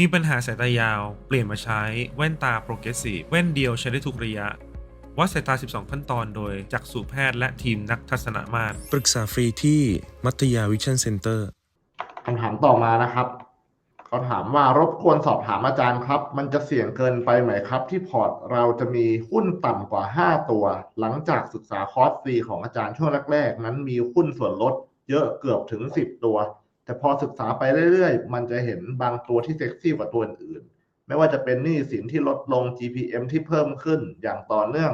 มีปัญหาสายตายาว เปลี่ยนมาใช้แว่นตาโปรเกรสซีฟแว่นเดียวใช้ได้ทุกระยะ วัดสายตา 12 ขั้นตอนโดยจักษุแพทย์และทีมนักทัศนมาตรปรึกษาฟรีที่มัตยาวิชั่นเซ็นเตอร์คำถามต่อมานะครับเขาถามว่ารบกวนสอบถามอาจารย์ครับ มันจะเสี่ยงเกินไปไหมครับ ที่พอร์ตเราจะมีหุ้นต่ำกว่า 5 ตัว หลังจากศึกษาคอร์สฟรีของอาจารย์ช่วงแรกๆ นั้นมีหุ้นส่วนลดเยอะเกือบถึง 10 ตัว แต่พอศึกษาไปเรื่อยๆ มันจะเห็นบางตัวที่เซ็กซี่กว่าตัวอื่นๆไม่ว่าจะเป็นหนี้สินที่ลดลง GPM ที่เพิ่มขึ้นอย่างต่อเนื่อง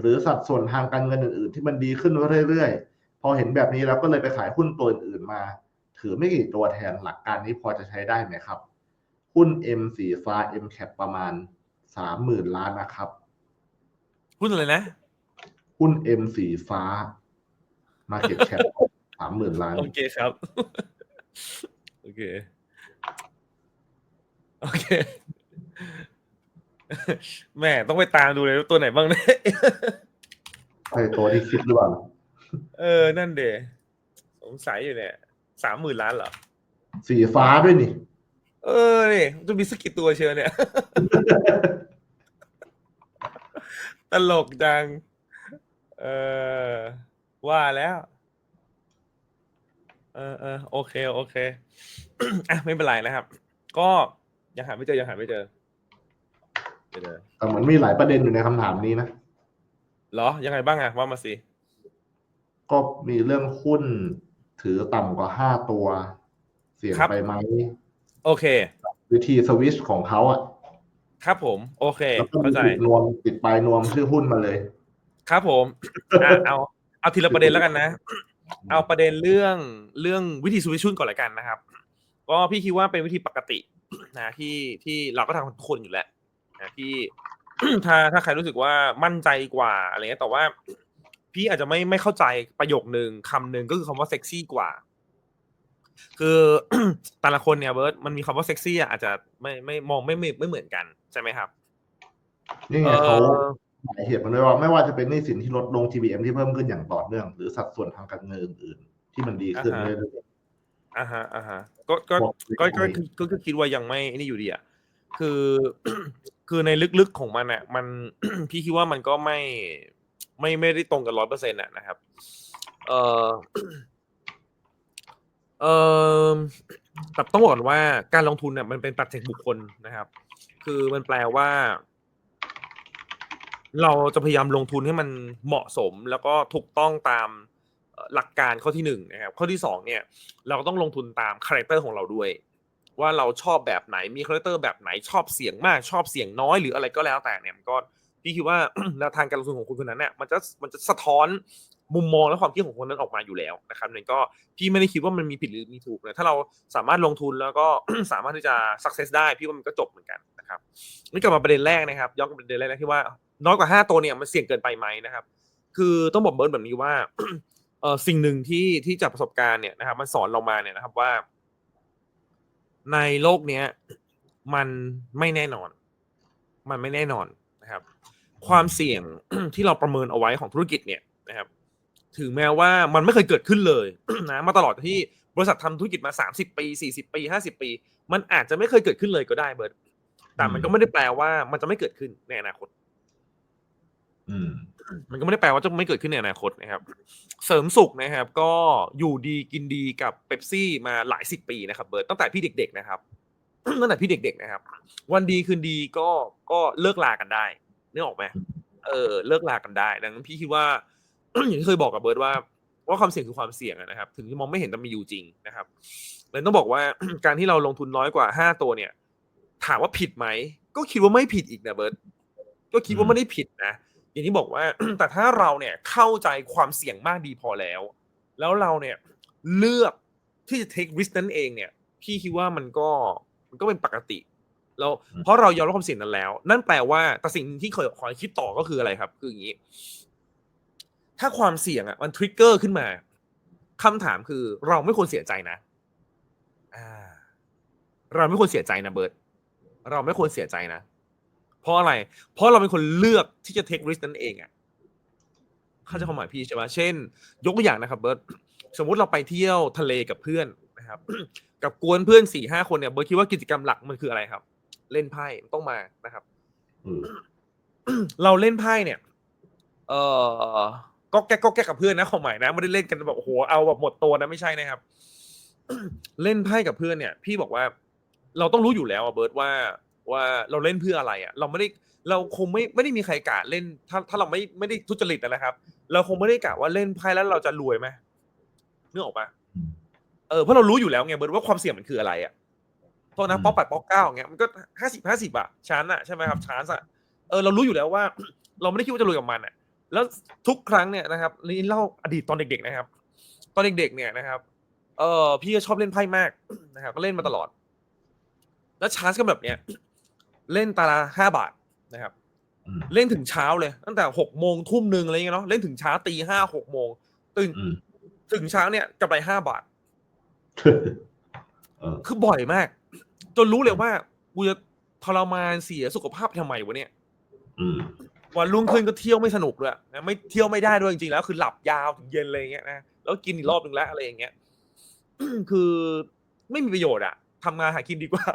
หรือสัดส่วนทางการเงินอื่นๆ ที่มันดีขึ้นเรื่อยๆ พอเห็นแบบนี้แล้วก็เลยไปขายหุ้นตัวอื่นๆมา ถือไม่กี่ตัวแทนหลักการนี้พอจะใช้ได้ไหมครับ หุ้น M สีฟ้า M cap ประมาณสามหมื่นล้านนะครับ หุ้นอะไรนะ หุ้น M สีฟ้า Market cap สามหมื่นล้าน โอเคครับ โอเค โอเค แม่ต้องไปตามดูเลยว่าตัวไหนบ้างเนี่ยใช่ตัวที่คิดหรือเปล่าเออ นั่นเดสงสัยอยู่เนี่ยสามหมื่นล้านเหรอ สีฟ้าด้วยนี่ เออนี่จะมีสักกี่ตัวเชียวเนี่ย ตลกจัง เออว่าแล้ว เออเออโอเค โอเคอะไม่เป็นไรนะครับ ก็ยังหาไม่เจอยังหาไม่เจอไม่เจอแต่เหมือนมีหลายประเด็นอยู่ในคำถามนี้นะ เหรอยังไงบ้างอะว่ามาสิก็มีเรื่องหุ้นถือต่ำกว่าห้าตัว เสี่ยงครับไปไหมโอเค วิธีสวิชของเขาอะครับผม โอเค แล้วก็มีเข้าใจ ติดนวมติดปลายนวมชื่อหุ้นมาเลย ครับผมอะเอา เอาทีละประเด็นแล้วกันนะ เอาประเด็นเรื่องเรื่องวิธีสวิชชุนก่อนละกันนะครับ ก็พี่คิดว่าเป็นวิธีปกตินะที่ที่เราก็ทำทุกคนอยู่แล้วนะที่ถ้าถ้าใครรู้สึกว่ามั่นใจกว่าอะไรเงี้ยแต่ว่าพี่อาจจะไม่ไม่เข้าใจประโยคนึงคำหนึ่งก็คือคำว่าเซ็กซี่กว่า คือแต่ละคนเนี่ยเบิร์ตมันมีคำว่าเซ็กซี่อะอาจจะไม่ไม่มองไม่ไม่ไม่เหมือนกันใช่ไหมครับนี่ไงเขา หมายเหตุมันด้วยว่าไม่ว่าจะเป็นหนี้สินที่ลดลง GBM ที่เพิ่มขึ้นอย่างต่อเนื่อง หรือสัดส่วนทางการเงินอื่นๆที่มันดีขึ้นอ่าฮะเรื่อยอ่าฮะอ่าฮะก็ก็บอกก็ไม่ก็ได้คือก็ก็คิดว่ายังไม่นี่อยู่ดีอะคือคือในลึกๆของมันอะมันพี่คิดว่ามันก็ไม่ไม่ไม่ได้ตรงกันร้อยเปอร์เซ็นต์อะนะครับ เออเออแต่ต้องบอกก่อนว่าการลงทุนเนี่ยมันเป็นปัจเจกบุคคลนะครับ คือมันแปลว่า เราจะพยายามลงทุนให้มันเหมาะสมแล้วก็ถูกต้องตามหลักการข้อที่หนึ่งนะครับข้อที่สองเนี่ยเราก็ต้องลงทุนตามคาแรคเตอร์ของเราด้วย ว่าเราชอบแบบไหนมีคาแรคเตอร์แบบไหนชอบเสียงมากชอบเสียงน้อยหรืออะไรก็แล้วแต่เนี่ยมันก็พี่คิดว่าแนวทางการลงทุนของคุณคนนั้นเนี่ยมันจะมันจะสะท้อนมุมมองและความคิดของคนนั้นออกมาอยู่แล้วนะครับนั่นก็พี่ไม่ได้คิดว่ามันมีผิดหรือมีถูกนะถ้าเราสามารถลงทุนแล้วก็สามารถที่จะ success ได้พี่ว่ามันก็จบเหมือนกันนะครับนี่กลับมาประเด็นแรกนะครับย้อนกลับมาประเด็นแรกที่ว่า น้อยกว่าห้าตัวเนี่ยมันเสี่ยงเกินไปไหมนะครับ คือต้องบอกเบิร์ดแบบนี้ว่าเออสิ่งหนึ่งที่ที่จากประสบการณ์เนี่ยนะครับ มันสอนเรามาเนี่ยนะครับว่า ในโลกเนี้ย มันไม่แน่นอน มันไม่แน่นอนนะครับ ความเสี่ยงที่เราประเมินเอาไว้ของธุรกิจเนี่ยนะครับ ถึงแม้ว่ามันไม่เคยเกิดขึ้นเลยนะมาตลอดที่บริษัททำธุรกิจมาสามสิบปีสี่สิบปีห้าสิบปี มันอาจจะไม่เคยเกิดขึ้นเลยก็ได้เบิร์ดแต่มันก็ไม่ได้แปลว่ามันจะไม่เกิดขึ้นในอนาคต อืมมันก็ไม่ได้แปลว่าจะไม่เกิดขึ้นในอนาคตนะครับ เสริมสุขนะครับ ก็อยู่ดีกินดีกับเป๊ปซี่มาหลายสิบปีนะครับเบิร์ตตั้งแต่พี่เด็ก ๆ นะครับตั้งแต่พี่เด็ก ๆ นะครับ วันดีคืนดีก็ก็เลิกลากันได้นึกออกไหมเออ เลิกลากันได้ ดังนั้นพี่คิดว่าอย่างที่เคยบอกกับเบิร์ตว่า ว่าความเสี่ยงคือความเสี่ยงอะนะครับ ถึงจะมองไม่เห็นแต่มีอยู่จริงนะครับเลยต้องบอกว่าการที่เราลงทุนน้อยกว่าห้าตัวเนี่ย ถามว่าผิดไหมก็คิดว่าไม่ผิดอีกนะเบิร์ตก็คิดว่าไม่ได้ผิดนะ อย่างที่บอกว่า แต่ถ้าเราเนี่ยเข้าใจความเสี่ยงมากดีพอแล้ว แล้วเราเนี่ยเลือกที่จะ take risk นั่นเองเนี่ย พี่คิดว่ามันก็มันก็เป็นปกติแล้วอืมเพราะเรายอมรับความเสี่ยงนั้นแล้ว นั่นแปลว่าแต่สิ่งที่เคยขอให้คิดต่อก็คืออะไรครับ คืออย่างนี้ ถ้าความเสี่ยงอะมันทริกเกอร์ขึ้นมาคำถามคือเราไม่ควรเสียใจนะอ่า เราไม่ควรเสียใจนะเบิร์ตเราไม่ควรเสียใจนะ เพราะอะไร เพราะเราเป็นคนเลือกที่จะ take risk นั่นเองอะเข้าใจความหมายพี่ใช่ไหมเช่น ยกตัวอย่างนะครับเบิร์ตสมมุติเราไปเที่ยวทะเลกับเพื่อนนะครับ กับกวนเพื่อนสี่ห้าคนเนี่ยเบิร์ดคิดว่ากิจกรรมหลักมันคืออะไรครับ เล่นไพ่มันต้องมานะครับอืมเราเล่นไพ่เนี่ย เออก็แก๊กก็แก๊กกับเพื่อนนะความหมายนะไม่ได้เล่นกันแบบโอ้โหเอาแบบหมดตัวนะไม่ใช่นะครับ เล่นไพ่กับเพื่อนเนี่ย พี่บอกว่า เราต้องรู้อยู่แล้วอะเบิร์ตว่า ว่าเราเล่นเพื่ออะไรอะเราไม่ได้เราคงไม่ไม่ได้มีใครกะเล่น ถ้าถ้าเราไม่ไม่ได้ทุจริตอะนะครับ เราคงไม่ได้กะว่าเล่นไพ่แล้วเราจะรวยไหมนึกออกปะอืมเออเพราะเรารู้อยู่แล้วไงเบิร์ตว่าความเสี่ยงมันคืออะไรอะโทษนะอืมป๊อกแปดป๊อกเก้าอย่างเงี้ยมันก็ห้าสิบห้าสิบอะชานอะใช่ไหมครับชานอะเออเรารู้อยู่แล้วว่า เราไม่ได้คิดว่าจะรวยกับมันอะแล้วทุกครั้งเนี่ยนะครับนี่เล่าอดีตตอนเด็ก ๆ นะครับ ตอนเด็ก ๆ เนี่ยนะครับ เออพี่ก็ชอบเล่นไพ่มากนะครับ ก็เล่นมาตลอด แล้วชาร์จก็แบบเนี้ย เล่นตาละห้าบาทนะครับอืมเล่นถึงเช้าเลย ตั้งแต่หกโมงทุ่มหนึ่งอะไรเงี้ยเนาะเล่นถึงเช้าตีห้าหกโมงตื่นอืมถึงเช้าเนี่ยกำไรห้าบาทเออคือบ่อยมาก จนรู้เลยว่ากูจะทรมานเสียสุขภาพทำไมวะเนี่ยอืมวันรุ่งขึ้นก็เที่ยวไม่สนุกด้วยนะไม่เที่ยวไม่ได้ด้วยจริงๆแล้ว คือหลับยาวถึงเย็นเลยอย่างเงี้ยนะแล้วกินอีกรอบหนึ่งแล้วอะไรอย่างเงี้ยคือไม่มีประโยชน์อะทำงานหากินดีกว่า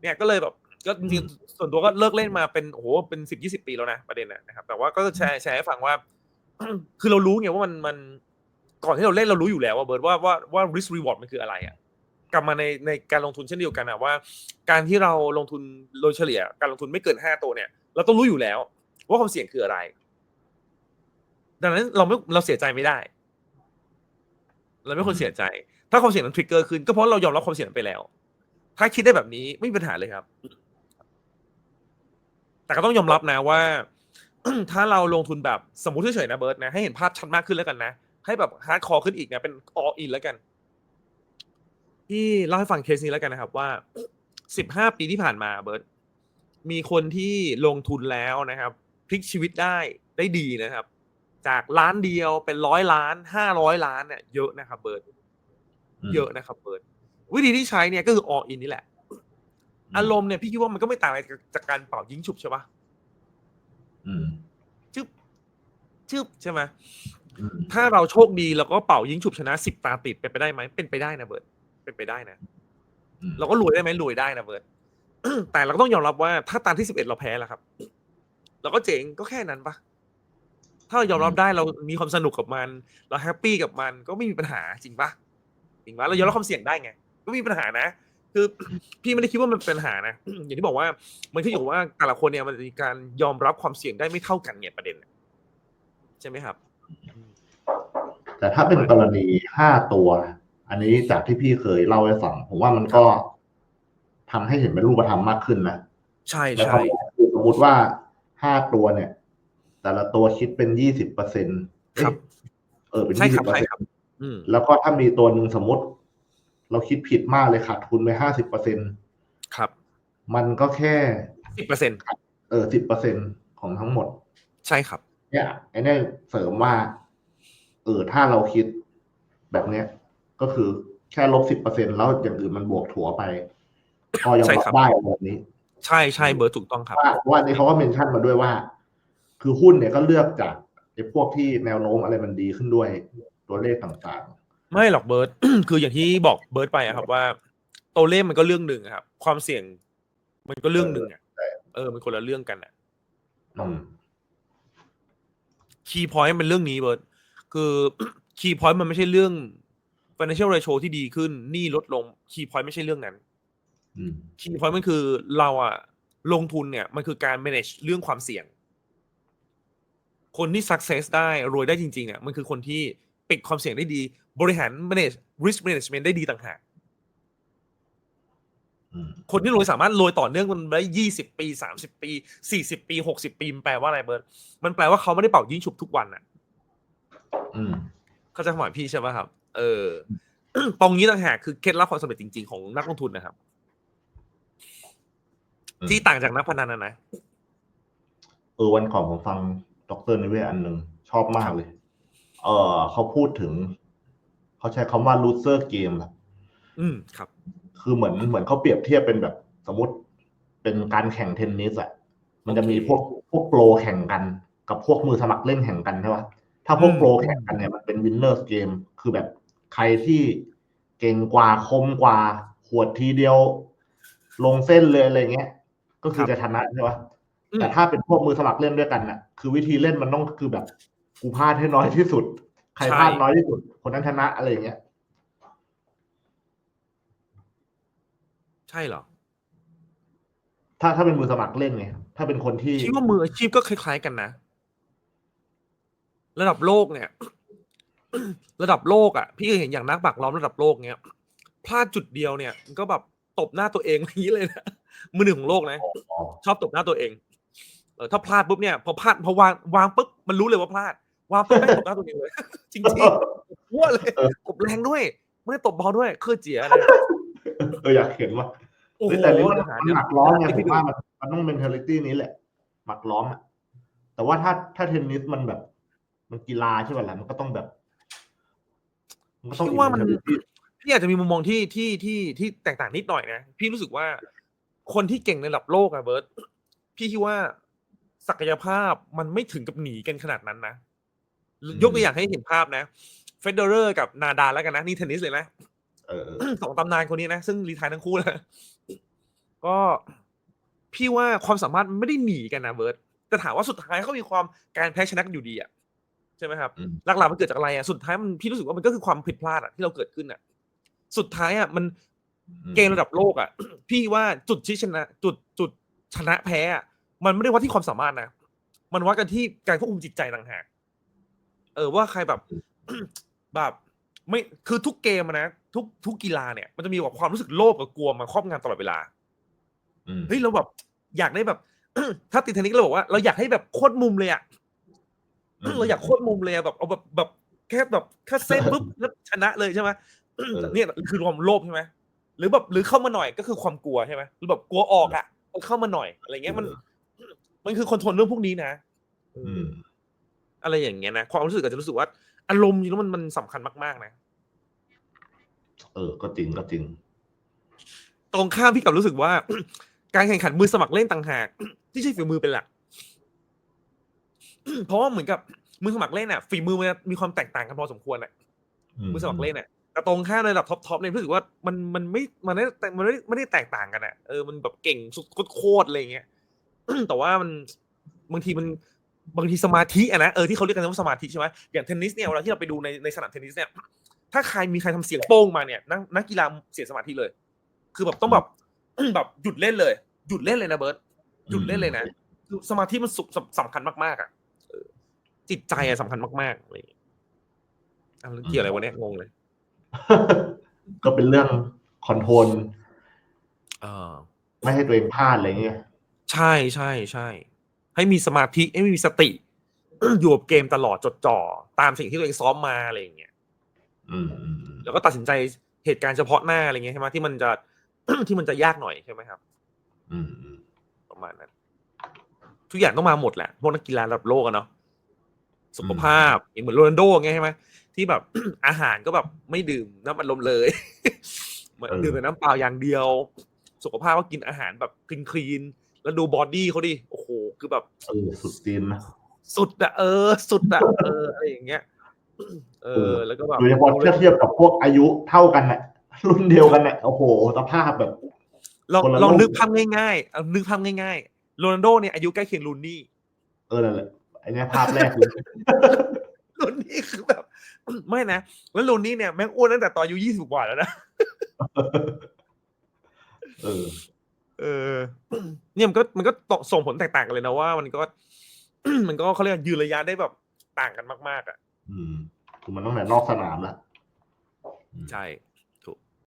เนี่ยก็เลยแบบ ก็จริงๆส่วนตัวก็เลิกเล่นมาเป็นโอ้โหเป็นสิบยี่สิบปีแล้วนะประเด็นนะนะครับ แต่ว่าก็จะแชร์แชร์ให้ฟังว่า คือเรารู้ไงว่ามันมันก่อนที่เราเล่นเรารู้อยู่แล้วว่าเบิร์ดว่าว่าว่า risk reward มันคืออะไรอะกลับมาในในการลงทุนเช่นเดียวกันอะว่า การที่เราลงทุนโดยเฉลี่ย การลงทุนไม่เกินห้าตัวเนี่ย เราต้องรู้อยู่แล้ว ว่าความเสี่ยงคืออะไร ดังนั้นเราไม่เราเสียใจไม่ได้เราไม่ควรเสียใจ ถ้าความเสี่ยงนั้นทริกเกอร์ขึ้นก็เพราะเรายอมรับความเสี่ยงนั้นไปแล้ว ถ้าคิดได้แบบนี้ไม่มีปัญหาเลยครับ แต่ก็ต้องยอมรับนะว่า ถ้าเราลงทุนแบบสมมติเฉยๆนะเบิร์ตนะให้เห็นภาพชัดมากขึ้นแล้วกันนะ ให้แบบฮาร์ดคอร์ขึ้นอีกนะเป็นออินแล้วกันที่เล่าให้ฟังเคสนี้แล้วกันนะครับ ว่าสิบห้าปีที่ผ่านมาเบิร์ตมีคนที่ลงทุนแล้วนะครับพลิกชีวิตได้ได้ดีนะครับ จากล้านเดียวเป็นร้อยล้านห้าร้อยล้านเนี่ยเยอะนะครับ เบิร์ตมเยอะนะครับ เบิร์ตวิธีที่ใช้เนี่ยก็คือ all in นี่แหละ อารมณ์เนี่ยพี่คิดว่ามันก็ไม่ต่างอะไรจากการเป่ายิงฉุบใช่ปะอืมชึบชึบใช่ไหมอืมถ้าเราโชคดีแล้วก็เป่ายิงฉุบชนะสิบตาติดเป็นไปได้ไหมเป็นไปได้นะเบิร์ตเป็นไปได้นะอืมเราก็รวยได้ไหมรวยได้นะเบิร์ตแต่เราก็ต้องยอมรับว่าถ้าตาที่สิบเอ็ดเราแพ้แล้วครับ เราก็เจ๋งก็แค่นั้นปะถ้าเรายอมรับได้เรามีความสนุกกับมัน เราแฮปปี้กับมันก็ไม่มีปัญหาจริงปะจริงปะเรายอมรับความเสี่ยงได้ไงก็ไม่มีปัญหานะ คือพี่ไม่ได้คิดว่ามันเป็นปัญหานะ อย่างที่บอกว่ามันขึ้นอยู่กับว่าแต่ละคนเนี่ยมันมีการยอมรับความเสี่ยงได้ไม่เท่ากันเนี่ยประเด็นน่ะใช่ไหมครับ แต่ถ้าเป็นกรณีห้าตัว อันนี้จากที่พี่เคยเล่าให้ฟังผมว่ามันก็ทำให้เห็นเป็นรูปธรรมมากขึ้นนะใช่แล้วใช่ก็คือสมมติว่าห้าตัวเนี่ย แต่ละตัวคิดเป็นยี่สิบเปอร์เซ็นต์ครับ เออเป็นใช่ยี่คสิรับบเปอร์ใช่เซ็นครับต์อืม แล้วก็ถ้ามีตัวหนึ่งสมมติ เราคิดผิดมากเลยขาดทุนไปห้าสิบเปอร์เซ็นต์ครับ มันก็แค่สิบเปอร์เซ็นต์เออสิบเปอร์เซ็นของทั้งหมด ใช่ครับ เนี่ยไอ้เนี่ยเสริมว่า เออถ้าเราคิดแบบเนี้ย ก็คือแค่ลบสิบเปอร์เซ็นแล้วอย่างอื่นมันบวกถัวไปก็ยอมใช่รับครับได้แบบนี้ ใช่ใช่เบิร์ตถูกต้องครับว่าว่านี่เขาก็เมนชั่นมาด้วยว่า คือหุ้นเนี่ยก็เลือกจากไอ้พวกที่แนวโน้มอะไรมันดีขึ้นด้วยตัวเลขต่าง ไม่หรอกเบิร์ต คืออย่างที่บอกเบิร์ตไปอะครับว่าตัวเลขมันก็เรื่องหนึ่งอะครับ ความเสี่ยง มันก็เรื่องหนึ่งอะเออมันคนละเรื่องกันอะๆอืมคีย์พอยต์เป็นเรื่องนี้เบิร์ตคือคีย์พอยต์มันไม่ใช่เรื่อง financial ratio ที่ดีขึ้นหนี้ลดลงคีย์พอยต์ไม่ใช่เรื่องนั้นอืมคีย์พอยต์มันคือเราอะลงทุนเนี่ย มันคือการ manage เรื่องความเสี่ยง คนที่ success ได้รวยได้จริงๆเนี่ยมันคือคนที่ปิดความเสี่ยงได้ดี บริหาร manage risk management ได้ดีต่างหากอืมคนที่รวยสามารถรวยต่อเนื่องมันได้ยี่สิบปีสามสิบปีสี่สิบปีหกสิบปีมันแปลว่าอะไรเบิร์ตมันแปลว่าเขาไม่ได้เป่ายิงฉุบทุกวันอะอืมเข้าใจความหมายพี่ใช่ไหมครับ เออ ตรงนี้ต่างหากคือเคล็ดลับความสำเร็จจริงๆของนักลงทุนนะครับอืมที่ต่างจากนักพนันนะนะเออวันก่อนผมฟังดรนิเวศน์อันหนึ่งชอบมากเลย เออเขาพูดถึง เขาใช้คำว่า loser game อะอืมครับ คือเหมือนเหมือนเขาเปรียบเทียบเป็นแบบสมมติเป็นการแข่งเทนนิสอะมันจะมีพวกพวกโปรแข่งกัน กับพวกมือสมัครเล่นแข่งกันใช่ปะถ้าพวกอืมโปรแข่งกันเนี่ยมันเป็น winners game คือแบบใครที่เก่งกว่าคมกว่าหวดทีเดียว ลงเส้นเลยอะไรเงี้ย ก็คือครับจะชนะใช่ปะอืมแต่ถ้าเป็นพวกมือสมัครเล่นด้วยกันน่ะ คือวิธีเล่นมันต้องคือแบบกูพลาดให้น้อยที่สุด ใครพลาดน้อยที่สุด คนนั้นชนะอะไรอย่างเงี้ย ใช่เหรอ ถ้าถ้าเป็นมือสมัครเล่นไงถ้าเป็นคนที่คิดว่ามืออาชีพก็คล้าย ๆ กันนะ ระดับโลกเนี่ย ระดับโลกอะ พี่เคยเห็นอย่างนักปักล้อมระดับโลกเนี้ยพลาดจุดเดียวเนี่ยมันก็แบบตบหน้าตัวเองอย่างนี้เลยนะมือหนึ่งของโลกนะอ๋อชอบตบหน้าตัวเองเออถ้าพลาดปุ๊บเนี่ยพอพลาดพอวางวางปุ๊บมันรู้เลยว่าพลาด วางปุ๊บไม่งตบหน้าตัวเองเลย จริงๆวัวเลยเออตบแรงด้วย ไม่ได้ตบเบาด้วยเครือเจียนะเอออยากเห็นว่าโอ้โหเฮ้ยแต่นี่มันหามันเนี่ยหมักล้อมไงให้ผพี่มดูว่ามันมันต้อง mentality นี้แหละ หมักล้อมอะแต่ว่าถ้าถ้าเทนนิสมันแบบ มันกีฬาใช่ป่ะล่ะมันก็ต้องแบบมันก็ต้องพี่ว่ามัน mentality พี่อาจจะมีมุมมองที่ที่ที่ที่แตกต่างนิดหน่อยนะพี่รู้สึกว่า คนที่เก่งในระดับโลกอะเบิร์ตพี่คิดว่าศักยภาพมันไม่ถึงกับหนีกันขนาดนั้นนะอืม ยกตัวอย่างให้เห็นภาพนะเฟเดอร์กับนาดาลแล้วกันนะ นี่เทนนิสเลยนะเออเออสองตำนานคนนี้นะ ซึ่งรีไทายทั้งคู่นะก็พี่ว่าความสามารถมันไม่ได้หนีกันนะเบิร์ตแต่ถามว่าสุดท้ายเขามีความการแพ้ชนะกันอยู่ดีอะใช่ไหมครับอืมหลักๆมันเกิดจากอะไรอะสุดท้ายมันพี่รู้สึกว่ามันก็คือความผิดพลาดอะที่เราเกิดขึ้นอะ สุดท้ายอะมันเกมระดับโลกอะ พี่ว่าจุดที่ชนะ จุดจุดชนะแพ้อะมันไม่ได้วัดที่ความสามารถนะมันวัดกันที่การควบคุมจิตใจต่างหาก เออว่าใครแบบ แบบไม่คือทุกเกมอะนะทุกทุกกีฬาเนี่ยมันจะมีแบบความรู้สึกโลภกับกลัวมาครอบงำตลอดเวลาอืมเฮ้ยเราแบบ อยากได้แบบ ถ้าติดเทนนิสเราบอกว่าเราอยากให้แบบโคตรมุมเลยอะเราอยากโคตรมุมเลยอะแบบเอาแบบแบบแค่แบบแค่เส้นปุ๊บแล้วชนะเลยใช่ไหมอเนี่ยคือความโลภใช่ไหมหรือแบบหรือเข้ามาหน่อยก็คือความกลัวใช่ไหมหรือแบบกลัวออกอะเอาเข้ามาหน่อยอะไรเงี้ยมัน มันคือคอนโทรลเรื่องพวกนี้นะอืม อะไรอย่างเงี้ยนะความรู้สึกอาจจะรู้สึกว่าอารมณ์จริงแล้วมันมันสำคัญมากๆนะเออ ก็จริงก็จริง ตรงข้ามพี่กลับรู้สึกว่า การแข่งขันมือสมัครเล่นต่างหาก ที่ใช้ฝีมือเป็นหลัก เพราะว่าเหมือนกับมือสมัครเล่นอะฝีมือมันมีความแตกต่างกันพอสมควรอะมือสมัครเล่นอะแต่ตรงข้ามในระดับท็อปทอปเนี่ยรู้สึกว่ามันมันไม่มันไม่ได้มันไม่ได้ไม่ได้แตกต่างกันอะเออมันแบบเก่งสุดโคตรๆอะไรอย่างเงี้ยแต่ว่ามันบางทีมัน บางทีสมาธิอะนะเออที่เขาเรียกกันว่าสมาธิใช่ไหมอย่างเทนนิสเนี่ยเวลาที่เราไปดูในในสนามเทนนิสเนี่ยถ้าใครมีใครทำเสียงโป้งมาเนี่ยนักนักกีฬาเสียสมาธิเลย คือแบบต้องแบบแบบหยุดเล่นเลย หยุดเล่นเลยนะเบิร์ตหยุดเล่นเลยนะคือสมาธิมันสุสำสำคัญมากๆอะเออจิตใจอะสำคัญมากๆอะไรอย่างเงี้ยอะแล้วเกี่ยวอะไรวะเนี่ยงงเลย ก็เป็นเรื่องคอนโทรลเออไม่ให้ตัวเองพลาดอะไรเงี้ยใช่ใช่ใช่ ให้มีสมาธิให้มีสติอยู่กับเกมตลอดจดจ่อตามสิ่งที่ตัวเองซ้อมมาอะไรอย่างเงี้ยอืมอืมอืมแล้วก็ตัดสินใจเหตุการณ์เฉพาะหน้าอะไรเงี้ยใช่ไหมที่มันจะที่มันจะยากหน่อยใช่ไหมครับอืมอืมประมาณนั้น ทุกอย่างต้องมาหมดแหละพวกนักกีฬาระดับโลกอะเนาะสุขภาพอย่างเหมือนโรนัลโดไงใช่ไหมที่แบบอาหารก็แบบไม่ดื่มน้ำอัดลมเลยเหมือนดื่มแต่น้ำเปล่าอย่างเดียว สุขภาพก็กินอาหารแบบคลีนคลีนๆแล้วดูบอดี้เขาดิโอ้โห คือแบบเออสุดตีนนะสุดอะเออ สุดอะเอออะไรอย่างเงี้ยเออ แล้วก็แบบโดยเฉพาะถ้าเทียบกับพวกอายุเท่ากันน่ะรุ่นเดียวกันน่ะโอ้โหสภาพแบบลองคนละลองโลกนึกภาพง่ายๆเอานึกภาพง่ายๆโรนัลโดเนี่ยอายุใกล้เคียงลูนี่เออนั่นแหละไอเนี้ยภาพแรกเลยลูนี่คือแบบ ไม่นะแล้วลูนี่เนี่ยแม่งอ้วนตั้งแต่ตอนอายุยี่สิบกว่าแล้วนะเออ เออเนี่ยมันก็มันก็ส่งผลแตกต่างกันเลยนะว่า มันก็ มันก็เขาเรียกยืนระยะได้แบบต่างกันมาก ๆ อะ อืมคือมันต้องแต่นอกสนามละใช่